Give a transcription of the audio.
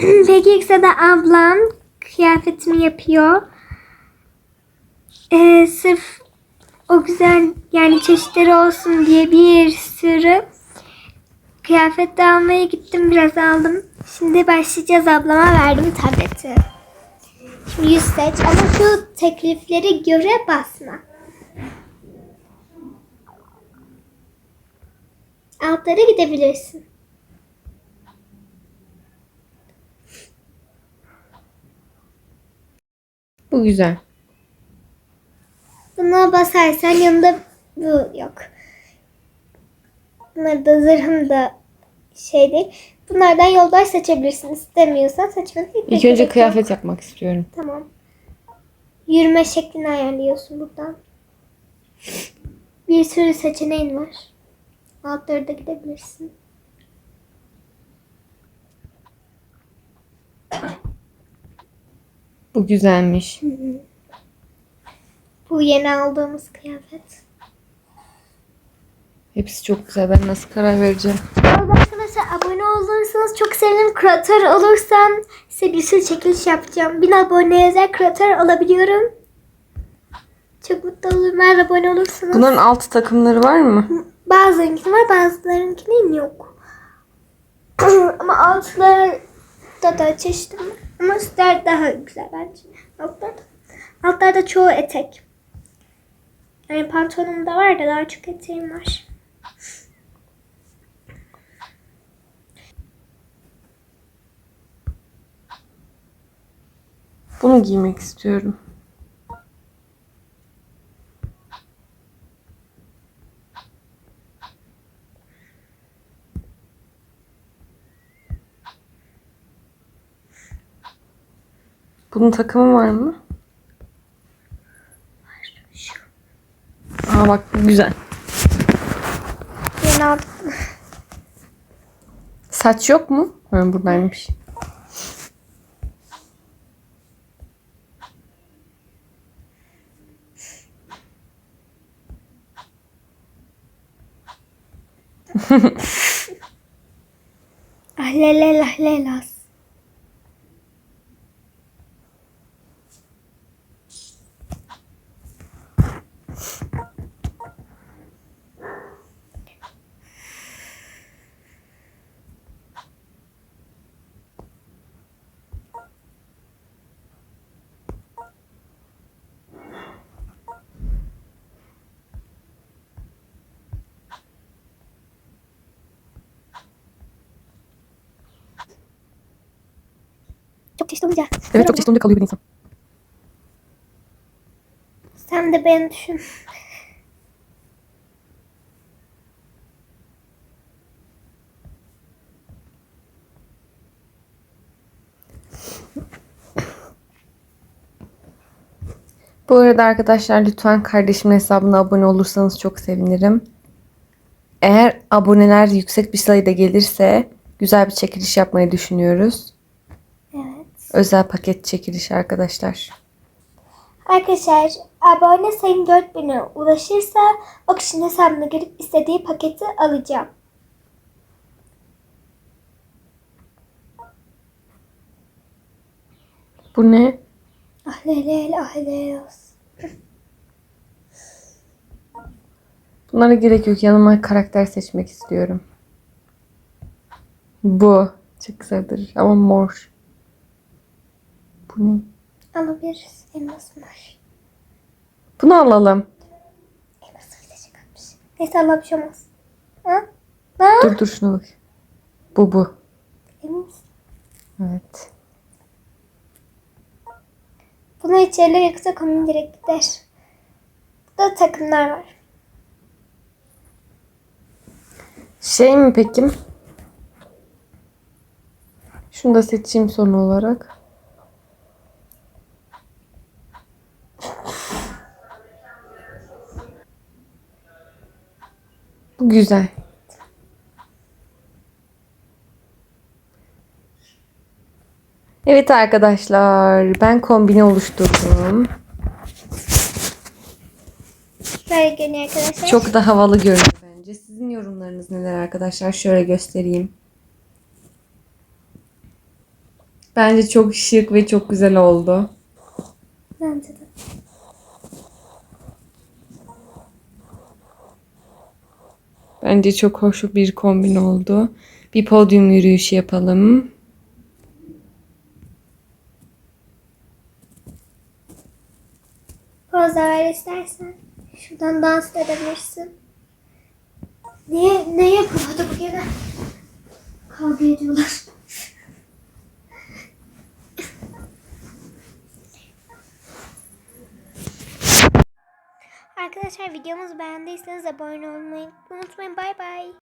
Peki ise de ablam kıyafetimi yapıyor. Ee, sırf o güzel yani çeşitleri olsun diye bir sürü kıyafet de almaya gittim. Biraz aldım. Şimdi başlayacağız. Ablama verdim tableti. Şimdi yüz seç ama şu teklifleri göre basma. Altlara gidebilirsin. Bu güzel. Buna basarsan yanında bu yok. Bunlar da zırhım da şey değil. Bunlardan yoldaş seçebilirsin. İstemiyorsan seçmene hiç İlk önce yok. kıyafet yapmak istiyorum. Tamam. Yürüme şeklini ayarlıyorsun buradan. Bir sürü seçeneğin var. Altlara da gidebilirsin. Bu güzelmiş. Bu yeni aldığımız kıyafet. Hepsi çok güzel. Ben nasıl karar vereceğim? Arkadaşlar abone olursanız çok sevinirim. Kreatör olursam size bir sürü çekiliş yapacağım. 1000 abone özel kreatör olabiliyorum. Çok mutlu olurum eğer abone olursanız. Bunların altı takımları var mı? Bazılarınkinin var bazılarınkinin yok. Ama altlarda da çeşitli var. Ama üstler daha güzel bence. Altlarda, altlarda çoğu etek. Yani pantolonum da var da daha çok eteğim var. Bunu giymek istiyorum. Bunun takımı var mı? Şu. Aa bak bu güzel. Yeni aldım. Saç yok mu? Ha, buradaymış. Ahlele lahlelas. Çok çeşitli olunca. Evet çok çeşitli olunca kalıyor bir insan. Sen de beni düşün. Bu arada arkadaşlar lütfen kardeşimin hesabına abone olursanız çok sevinirim. Eğer aboneler yüksek bir sayıda gelirse güzel bir çekiliş yapmayı düşünüyoruz. Özel paket çekiliş arkadaşlar. Arkadaşlar abone sayım 4000'e ulaşırsa o kişinin hesabına girip istediği paketi alacağım. Bu ne? Ahlelel ahlelos. Bunlara gerek yok. Yanıma karakter seçmek istiyorum. Bu. Çok güzeldir. Ama mor. Bu ne? Alabiliriz. Elmas var. Bunu alalım. Elmas bile çıkartmış. Neyse Allah bir şey olmaz. Ha? Ha? Dur dur şuna bak. Bu bu. Emin misin? Evet. Bunu içeriye yakıta kombin direkt gider. Burada takımlar var. Şey mi peki? Şunu da seçeyim son olarak. Güzel. Evet arkadaşlar, ben kombini oluşturdum. Böyle görünüyor arkadaşlar. Çok da havalı görünüyor bence. Sizin yorumlarınız neler arkadaşlar? Şöyle göstereyim. Bence çok şık ve çok güzel oldu. Bence de. Bence çok hoş bir kombin oldu. Bir podyum yürüyüşü yapalım. Poz da ver istersen. Şuradan dans da edebilirsin. Niye, ne yapıyordu bu gene? Kavga ediyorlar. Arkadaşlar videomuzu beğendiyseniz abone olmayı unutmayın. Bay bay.